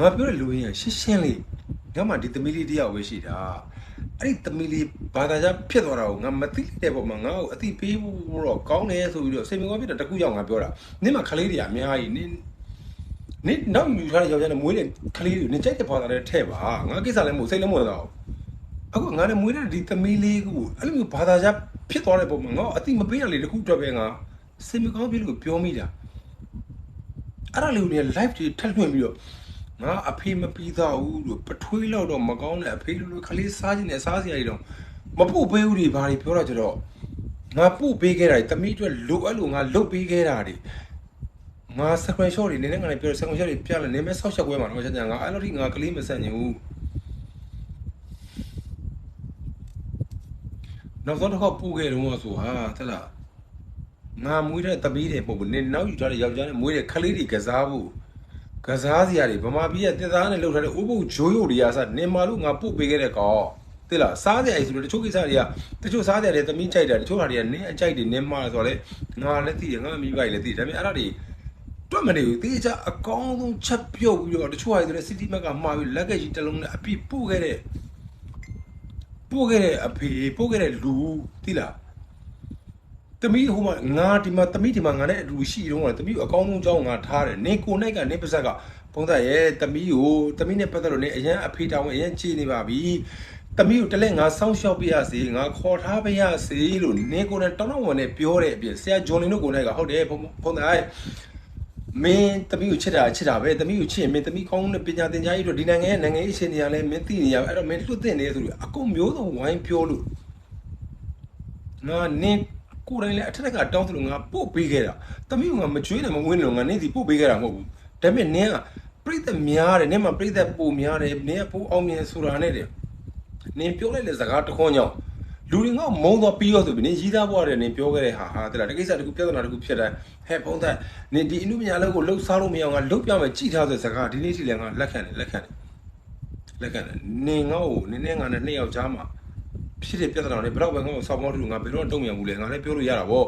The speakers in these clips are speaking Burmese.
ငါပြောတဲ့လူရင်းကရှင်းရှင်းလေးငါမှဒီသမီးလေးတယောက်ပဲရှိတာအဲ့ဒီသမီးလေးဘာသာကြဖြစ်သွားတာကိုငါမသိတဲ့ပုံမှာငါ့ကိုအတိပေးဖို့တော့ကောင်းတယ်ဆိုပြီးတော့စိတ်မကောင်းဖြစ်တဲ့တကူရောက်ငါပြောတာနင့်မှာခလေးတွေအများကြီးနင့်နင့်နောက်ယူထားတဲ့ယောက်ျားနဲ့မွေးတဲ့ခလေးတွေနင်ကြိုက်တဲ့ဘာသာနဲ့ထဲ့ပါငါကိစ္စလည်းမဟုတ်စိတ်လည်းမဝင်တော့အခုငါလည်းမွေးတဲ့ဒီသမီးလေးကိုအဲ့လိုမျိုးဘာသာကြဖြစ်သွားတဲ့ပုံမှာငါအတိမပေးရလေတကူအတွက်ပဲငါစိတ်မကောင်းဖြစ်လို့ပြောမိတာအဲ့ဒါလေးကိုလည်း live တွေထပ်လွှင့်ပြီးတော့ ငါအဖေမပြီးသားဘူးလို့ပထွေးလောက်တော့မကောင်းတဲ့အဖေလိုလိုခလေးစားခြင်းနဲ့စားစရာတွေတော့မပုတ်ပေးဘူးတွေဘာတွေပြောတော့ကြတော့ငါပုတ်ပေးခဲ့တာတွေတမိအတွက်လိုအပ်လို့ငါလုတ်ပေးခဲ့တာတွေငါ screen shot တွေနည်းနည်းငါလည်းပြော screen shot တွေပြလဲနည်းမဲဆောက်ချက်ကွဲမှာတော့ချက်ချင်ငါအဲ့လိုထိငါကလေးမဆန့်ချင်ဘူးနောက်ဆုံးတစ်ခေါက်ပို့ခဲ့တော့ဆိုဟာတဲ့လားငါမွေးတဲ့သမီးတွေပုံဘူးနင်နောက်ယူထားတဲ့ယောက်ျားနဲ့မွေးတဲ့ကလေးတွေကစားဖို့ ကစားစရာတွေဗမာပြည်ကတက်သားနဲ့လှုပ်ထားတဲ့ဥပုပ်ဂျိုးယိုတွေကစနင်မာလို့ငါပုတ်ပေးခဲ့တဲ့ကောင်သိလားစားစရာကြီးဆိုတော့တချို့ကိစ္စတွေကတချို့စားစရာတွေသမီးကြိုက်တာတချို့ဟာတွေကနင်းအကြိုက်တွေနင်းမာဆိုတော့လေငါလည်းသိတယ်ငါမိဘကြီးလည်းသိတယ်ဒါပေမဲ့အဲ့ဒါတွေတွက်မနေဘူးတေးချအကောင်းဆုံးချက်ပြုတ်ပြီးတော့တချို့ဟာတွေဆိုတဲ့ city map ကမှာပြီးလက်ကကြီးတစ်လုံးနဲ့အပြည့်ပို့ခဲ့တဲ့ပို့ခဲ့တဲ့အဖေပို့ခဲ့တဲ့လူသိလား တမီးဟိုမှာငါဒီမှာတမီးဒီမှာငါနဲ့အတူရှိတုန်းကတမီးကိုအကောင်းဆုံးကြောင်းငါထားတယ်နေကိုနိုင်ကနေပါဇက်ကပုံသက်ရဲ့တမီးကိုတမီးနဲ့ပတ်သက်လို့နေအရန်အဖေတောင်းအရန်ချေနေပါပြီတမီးကိုတလဲငါစောင့်ရှောက်ပြရစီငါခေါ်ထားပြရစီလို့နေကိုနဲ့တောင်းတောင်းဝင်နဲ့ပြောတဲ့အပြင်ဆရာဂျွန်လင်တို့ကိုနိုင်ကဟုတ်တယ်ပုံပုံသက်မင်းတမီးကိုချစ်တာချစ်တာပဲတမီးကိုချစ်ရင်မင်းတမီးကောင်းတဲ့ပညာသင်ကြားရေးတို့ဒီနိုင်ငံရဲ့နိုင်ငံရေးအရှင်တွေကလည်းမင်းသိနေရအဲ့တော့မင်းလွတ်တင်နေဆိုလို့အကုန်မျိုးစုံဝိုင်းပြောလို့ငါနင်း ကိုယ်တိုင်လည်းအထက်ကတောင်းသလိုငါပို့ပေးခဲ့တာတမီးကငါမကြွေးနဲ့မဝင်းနဲ့ငါနင်းစီပို့ပေးခဲ့တာမဟုတ်ဘူးဒါပေမဲ့နင်းကပြိသက်များတယ်နင်းမှာပြိသက်ပိုများတယ်နင်းကပိုအောင်မြင်ဆိုတာနဲ့တယ်နင်းပြောလိုက်တဲ့စကားတစ်ခွန်းကြောင့်လူတွေငါမုံတော့ပြီးရောဆိုပြီးနင်းရီးသားဘွားတယ်နင်းပြောခဲ့တဲ့ဟာဟာတဲ့လားတကိစ္စတကူပြဿနာတကူဖြစ်တိုင်းဟဲ့ဖုံးသက်နင်းဒီအမှုပညာလောက်ကိုလှုပ်စားလို့မရအောင်ငါလှုပ်ပြမယ်ကြည်ထားဆိုတဲ့စကားဒီနေ့ထိလည်းငါလက်ခံတယ်လက်ခံတယ်လက်ခံတယ်နင်းငါ့ကိုနင်းနဲ့ငါနဲ့နှစ်ယောက်ကြားမှာ ဖြစ်တဲ့ပြဿနာတွေဘယ်တော့ပဲငါ့ကိုဆောက်မောတူငါဘယ်တော့တုံ့ပြန်ဘူးလဲငါလည်းပြောလို့ရတာဗော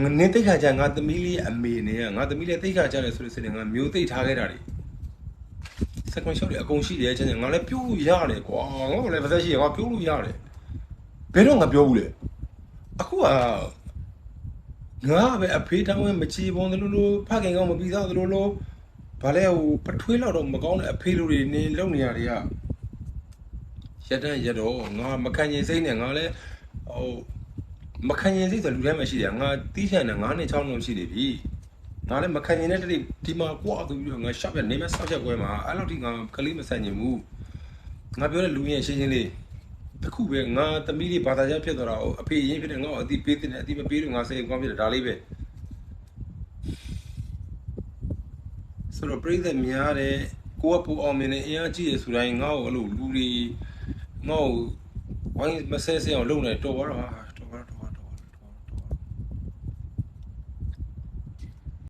ငါနင်းတိတ်ခါကြငါသမီးလေးအမေနဲ့ငါသမီးလေးတိတ်ခါကြတယ်ဆိုလို့ဆိုရင်ငါမျိုးသိတ်ထားခဲ့တာတွေစကွန်ရှော့တွေအကုန်ရှိတယ်ချင်းငါလည်းပြောလို့ရတယ်ကွာငါကလည်းပါသက်ရှိရငါပြောလို့ရတယ်ဘယ်တော့ငါပြောဘူးလေအခုကငါပဲအဖေးတောင်းဝင်မချီပုံသလိုလိုဖခင်ကောင်းမပြီးသားသလိုလိုဘာလဲဟိုပထွေးလောက်တော့မကောင်းတဲ့အဖေးလိုတွေနေလုံနေရတွေက ရက်တန်းရက်တော့ငါမခံရင်စိတ်နဲ့ငါလည်းဟိုမခံရင်စိတ်ဆိုလူတိုင်းမှာရှိတယ်ငါတီးချန်တယ်ငါနဲ့6လုံးရှိနေပြီငါလည်းမခံရင်တဲ့တတိဒီမှာကွာဆိုပြီးတော့ငါရှော့ပြနေမဲ့ဆောက်ချက်ကွဲမှာအဲ့လောက်ထိငါကလေးမဆန့်ကျင်ဘူးငါပြောတဲ့လူရင်ရှင်းရှင်းလေးတခုပဲငါသမီးလေးဘာသာကြားဖြစ်သွားတာအဖေရင်းဖြစ်တယ်ငါ့ကိုအတိပေးတယ်အတိမပေးလို့ငါစိတ်ကောင်းဖြစ်တယ်ဒါလေးပဲဆိုတော့ပြိသက်များတယ်ကိုကပူအောင်မြင်နေအင်အားကြီးရဆိုတိုင်းငါ့ကိုအဲ့လိုလူတွေ ငါ့ကိုဝိုင်းမဆဲဆဲအောင်လုပ်နေတော်ပါတော့ဟာ